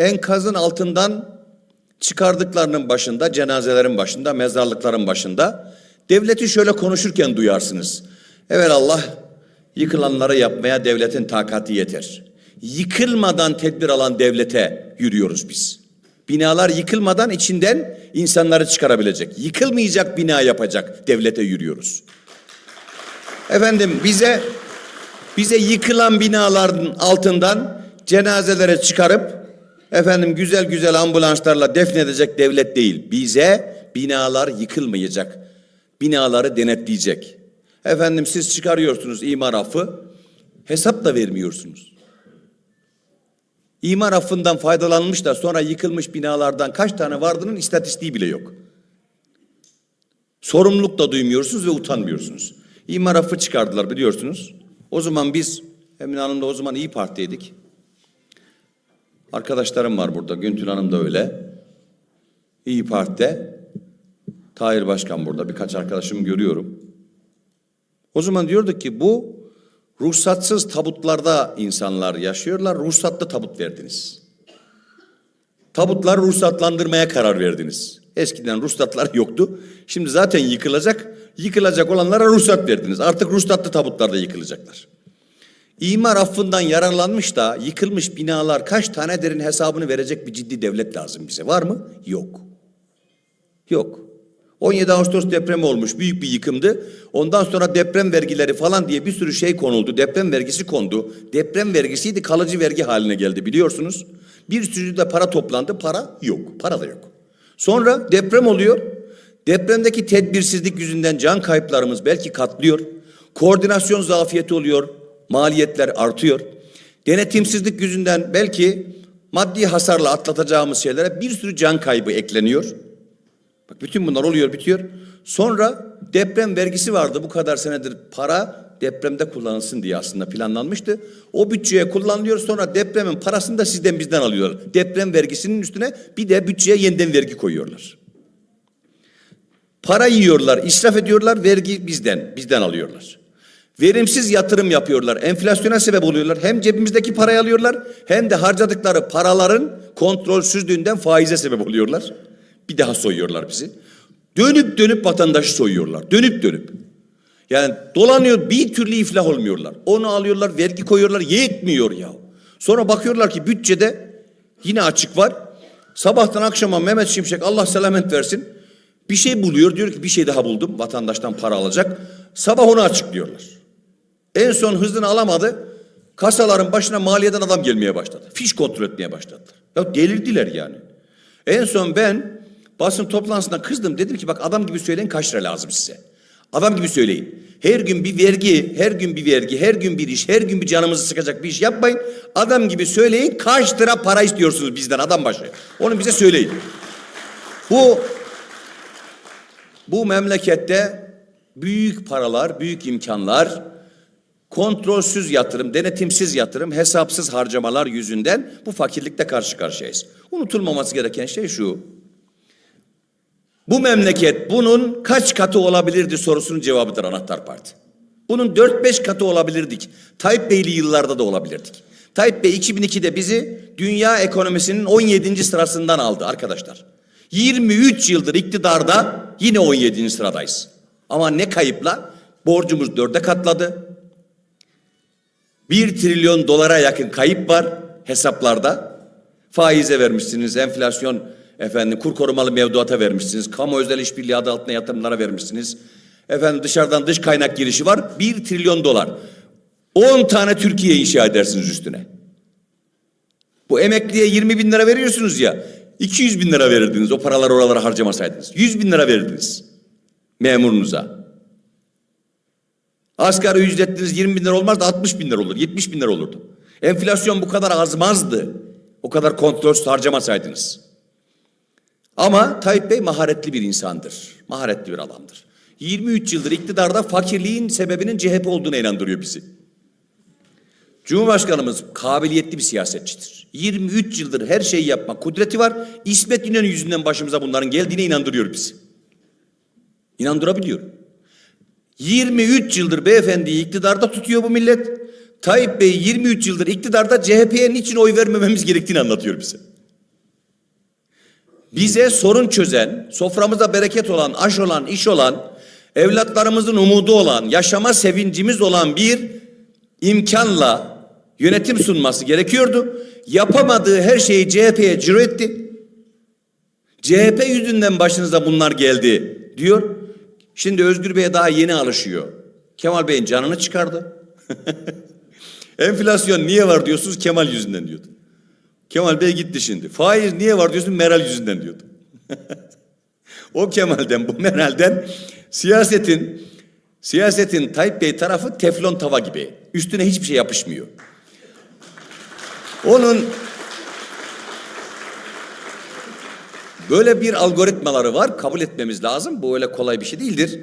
enkazın altından çıkardıklarının başında, cenazelerin başında, mezarlıkların başında devleti şöyle konuşurken duyarsınız. Evet Allah yıkılanları yapmaya devletin takati yeter. Yıkılmadan tedbir alan devlete yürüyoruz biz. Binalar yıkılmadan içinden insanları çıkarabilecek. Yıkılmayacak bina yapacak devlete yürüyoruz. Efendim bize bize yıkılan binaların altından cenazelere çıkarıp efendim güzel güzel ambulanslarla defnedecek devlet değil. Bize binalar yıkılmayacak. Binaları denetleyecek. Efendim siz çıkarıyorsunuz imar affı. Hesap da vermiyorsunuz. İmar affından faydalanmış da sonra yıkılmış binalardan kaç tane vardığının istatistiği bile yok. Sorumluluk da duymuyorsunuz ve utanmıyorsunuz. İmar affı çıkardılar biliyorsunuz. O zaman biz Emine Hanım da o zaman iyi Parti'ydik. Arkadaşlarım var burada. Güntül Hanım da öyle. İyi Parti'de. Tahir Başkan burada. Birkaç arkadaşımı görüyorum. O zaman diyorduk ki bu ruhsatsız tabutlarda insanlar yaşıyorlar. Ruhsatlı tabut verdiniz. Tabutları ruhsatlandırmaya karar verdiniz. Eskiden ruhsatlar yoktu. Şimdi zaten yıkılacak. Yıkılacak olanlara ruhsat verdiniz. Artık ruhsatlı tabutlarda yıkılacaklar. İmar affından yararlanmış da yıkılmış binalar kaç tane derin hesabını verecek bir ciddi devlet lazım bize. Var mı? Yok. Yok. 17 Ağustos depremi olmuş. Büyük bir yıkımdı. Ondan sonra deprem vergileri falan diye bir sürü şey konuldu. Deprem vergisi kondu. Deprem vergisiydi kalıcı vergi haline geldi biliyorsunuz. Bir sürü de para toplandı. Para yok. Para da yok. Sonra deprem oluyor. Depremdeki tedbirsizlik yüzünden can kayıplarımız belki katlıyor. Koordinasyon zafiyeti oluyor. Maliyetler artıyor. Denetimsizlik yüzünden belki maddi hasarla atlatacağımız şeylere bir sürü can kaybı ekleniyor. Bak bütün bunlar oluyor bitiyor. Sonra deprem vergisi vardı bu kadar senedir para depremde kullanılsın diye aslında planlanmıştı. O bütçeye kullanılıyor sonra depremin parasını da sizden bizden alıyorlar. Deprem vergisinin üstüne bir de bütçeye yeniden vergi koyuyorlar. Para yiyorlar, israf ediyorlar, vergi bizden, bizden alıyorlar. Verimsiz yatırım yapıyorlar, enflasyona sebep oluyorlar. Hem cebimizdeki parayı alıyorlar hem de harcadıkları paraların kontrolsüzlüğünden faize sebep oluyorlar. Bir daha soyuyorlar bizi. Dönüp dönüp vatandaşı soyuyorlar. Dönüp dönüp. Yani dolanıyor bir türlü iflah olmuyorlar. Onu alıyorlar, vergi koyuyorlar, yetmiyor ya. Sonra bakıyorlar ki bütçede yine açık var. Sabahtan akşama Mehmet Şimşek Allah selamet versin. Bir şey buluyor diyor ki bir şey daha buldum vatandaştan para alacak. Sabah onu açıklıyorlar. En son hızını alamadı. Kasaların başına maliyeden adam gelmeye başladı. Fiş kontrol etmeye başladılar. Ya delirdiler yani. En son ben basın toplantısında kızdım. Dedim ki bak adam gibi söyleyin kaç lira lazım size. Adam gibi söyleyin. Her gün bir vergi, her gün bir vergi, her gün bir iş, her gün bir canımızı sıkacak bir iş yapmayın. Adam gibi söyleyin kaç lira para istiyorsunuz bizden adam başı. Onu bize söyleyin. Bu bu memlekette büyük paralar, büyük imkanlar, kontrolsüz yatırım, denetimsiz yatırım, hesapsız harcamalar yüzünden bu fakirlikle karşı karşıyayız. Unutulmaması gereken şey şu. Bu memleket bunun kaç katı olabilirdi sorusunun cevabıdır Anahtar Parti. Bunun 4-5 katı olabilirdik. Tayyip Beyli yıllarda da olabilirdik. Tayyip Bey 2002'de bizi dünya ekonomisinin 17. sırasından aldı arkadaşlar. 23 yıldır iktidarda yine 17. sıradayız. Ama ne kayıpla? Borcumuz dörde katladı. 1 trilyon dolara yakın kayıp var hesaplarda. Faize vermişsiniz, enflasyon efendim kur korumalı mevduata vermişsiniz. Kamu özel işbirliği adı altında yatırımlara vermişsiniz. Efendim dışarıdan dış kaynak girişi var. 1 trilyon dolar. 10 tane Türkiye inşa edersiniz üstüne. Bu emekliye 20 bin lira veriyorsunuz ya. 200 bin lira verirdiniz o paraları oralara harcamasaydınız. 100 bin lira verirdiniz memurunuza. Asgari ücretiniz 20 bin lira olmaz da 60 bin lira olur, 70 bin lira olurdu. Enflasyon bu kadar azmazdı. O kadar kontrolsüz harcamasaydınız. Ama Tayyip Bey maharetli bir insandır. Maharetli bir adamdır. 23 yıldır iktidarda fakirliğin sebebinin CHP olduğuna inandırıyor bizi. Cumhurbaşkanımız kabiliyetli bir siyasetçidir. 23 yıldır her şeyi yapma kudreti var. İsmet İnönü yüzünden başımıza bunların geldiğine inandırıyor bizi. İnandırabiliyor. 23 yıldır beyefendiyi iktidarda tutuyor bu millet. Tayyip Bey 23 yıldır iktidarda CHP'ye niçin oy vermememiz gerektiğini anlatıyor bize. bize sorun çözen, soframıza bereket olan, aş olan, iş olan, evlatlarımızın umudu olan, yaşama sevincimiz olan bir imkanla yönetim sunması gerekiyordu. Yapamadığı her şeyi CHP'ye ciro etti. CHP yüzünden başınıza bunlar geldi diyor. Şimdi Özgür Bey'e daha yeni alışıyor. Kemal Bey'in canını çıkardı. Enflasyon niye var diyorsunuz Kemal yüzünden diyordu. Kemal Bey gitti şimdi. Faiz niye var diyorsun Meral yüzünden diyordu. o Kemal'den bu Meral'den siyasetin siyasetin Tayyip Bey tarafı teflon tava gibi. Üstüne hiçbir şey yapışmıyor. Onun böyle bir algoritmaları var. Kabul etmemiz lazım. Bu öyle kolay bir şey değildir.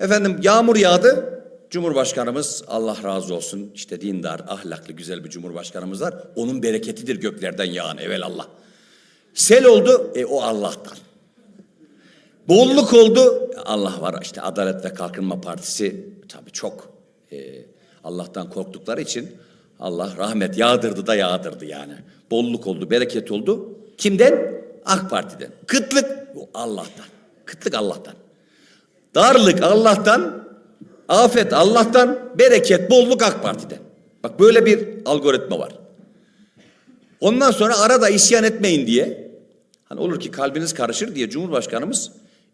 Efendim yağmur yağdı. Cumhurbaşkanımız Allah razı olsun işte dindar, ahlaklı, güzel bir cumhurbaşkanımız var. Onun bereketidir göklerden yağan evelallah. Sel oldu, e o Allah'tan. Bolluk oldu, Allah var işte Adalet ve Kalkınma Partisi tabii çok e, Allah'tan korktukları için Allah rahmet yağdırdı da yağdırdı yani. Bolluk oldu, bereket oldu. Kimden? AK Parti'den. Kıtlık Allah'tan. Kıtlık Allah'tan. Darlık Allah'tan, afet Allah'tan, bereket, bolluk AK Parti'den. Bak böyle bir algoritma var. Ondan sonra arada isyan etmeyin diye hani olur ki kalbiniz karışır diye Cumhurbaşkanımız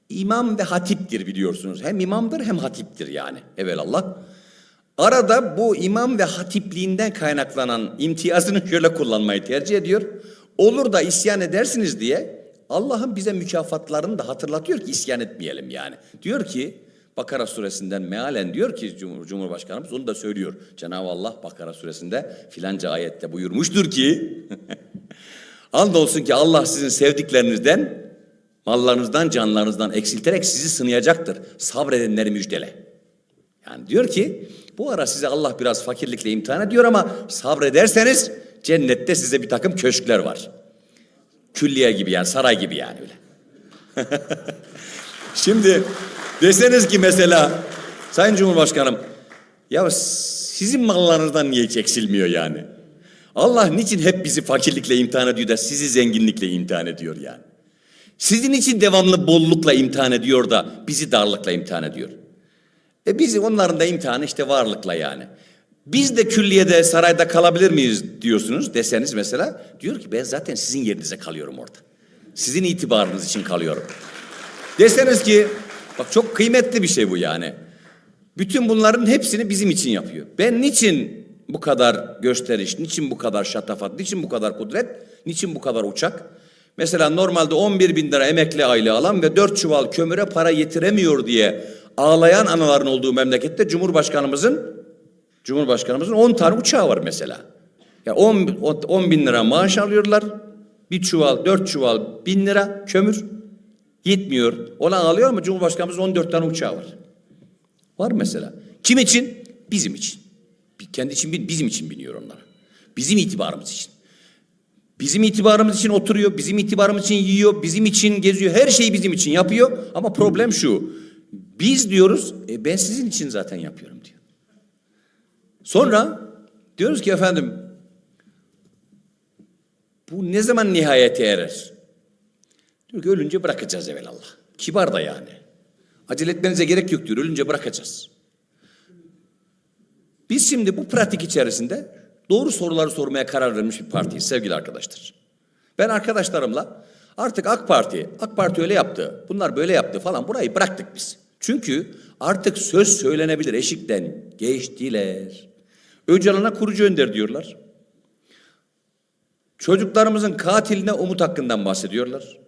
imam ve hatiptir biliyorsunuz. Hem imamdır hem hatiptir yani evelallah. Arada bu imam ve hatipliğinden kaynaklanan imtiyazını şöyle kullanmayı tercih ediyor. Olur da isyan edersiniz diye Allah'ın bize mükafatlarını da hatırlatıyor ki isyan etmeyelim yani. Diyor ki Bakara suresinden mealen diyor ki Cumhur, Cumhurbaşkanımız onu da söylüyor. Cenab-ı Allah Bakara suresinde filanca ayette buyurmuştur ki Andolsun ki Allah sizin sevdiklerinizden, mallarınızdan, canlarınızdan eksilterek sizi sınayacaktır. Sabredenleri müjdele. Yani diyor ki bu ara size Allah biraz fakirlikle imtihan ediyor ama sabrederseniz cennette size bir takım köşkler var. Külliye gibi yani saray gibi yani öyle. Şimdi deseniz ki mesela Sayın Cumhurbaşkanım ya sizin mallarınızdan niye hiç eksilmiyor yani? Allah niçin hep bizi fakirlikle imtihan ediyor da sizi zenginlikle imtihan ediyor yani? Sizin için devamlı bollukla imtihan ediyor da bizi darlıkla imtihan ediyor. E bizi onların da imtihanı işte varlıkla yani. Biz de külliyede sarayda kalabilir miyiz diyorsunuz deseniz mesela. Diyor ki ben zaten sizin yerinize kalıyorum orada. Sizin itibarınız için kalıyorum. Deseniz ki bak çok kıymetli bir şey bu yani. Bütün bunların hepsini bizim için yapıyor. Ben niçin bu kadar gösteriş, niçin bu kadar şatafat, niçin bu kadar kudret, niçin bu kadar uçak? Mesela normalde 11 bin lira emekli aylığı alan ve 4 çuval kömüre para yetiremiyor diye ağlayan anaların olduğu memlekette Cumhurbaşkanımızın Cumhurbaşkanımızın 10 tane uçağı var mesela. Ya 10, 10 bin lira maaş alıyorlar. Bir çuval, dört çuval bin lira kömür yetmiyor. Ona alıyor ama Cumhurbaşkanımızın 14 tane uçağı var. Var mesela. Kim için? Bizim için. Kendi için değil, bizim için biniyor onlara. Bizim itibarımız için. Bizim itibarımız için oturuyor, bizim itibarımız için yiyor, bizim için geziyor. Her şeyi bizim için yapıyor. Ama problem şu. Biz diyoruz, e ben sizin için zaten yapıyorum diyor. Sonra diyoruz ki efendim bu ne zaman nihayete erer? Diyor ki ölünce bırakacağız evvelallah. Kibar da yani. Acele etmenize gerek yok diyor. Ölünce bırakacağız. Biz şimdi bu pratik içerisinde doğru soruları sormaya karar vermiş bir partiyiz sevgili arkadaşlar. Ben arkadaşlarımla artık AK Parti, AK Parti öyle yaptı, bunlar böyle yaptı falan burayı bıraktık biz. Çünkü artık söz söylenebilir eşikten geçtiler. Öcalan'a kurucu önder diyorlar. Çocuklarımızın katiline umut hakkından bahsediyorlar.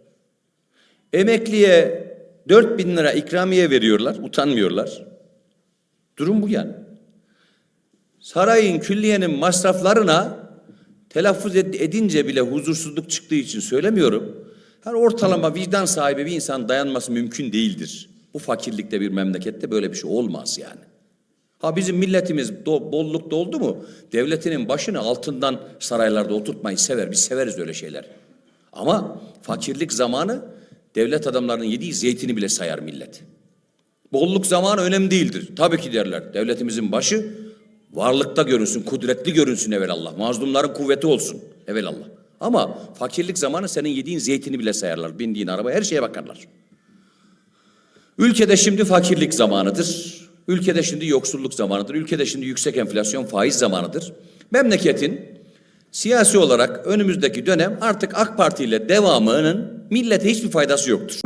Emekliye 4 bin lira ikramiye veriyorlar, utanmıyorlar. Durum bu yani. Sarayın, külliyenin masraflarına telaffuz edince bile huzursuzluk çıktığı için söylemiyorum. Her ortalama vicdan sahibi bir insan dayanması mümkün değildir. Bu fakirlikte bir memlekette böyle bir şey olmaz yani. Ha bizim milletimiz do, bollukta oldu mu devletinin başını altından saraylarda oturtmayı sever. Biz severiz öyle şeyler. Ama fakirlik zamanı devlet adamlarının yediği zeytini bile sayar millet. Bolluk zamanı önemli değildir. Tabii ki derler. Devletimizin başı varlıkta görünsün, kudretli görünsün evelallah. Mazlumların kuvveti olsun evelallah. Ama fakirlik zamanı senin yediğin zeytini bile sayarlar. Bindiğin araba her şeye bakarlar. Ülkede şimdi fakirlik zamanıdır. Ülkede şimdi yoksulluk zamanıdır. Ülkede şimdi yüksek enflasyon faiz zamanıdır. Memleketin siyasi olarak önümüzdeki dönem artık AK Parti ile devamının millete hiçbir faydası yoktur.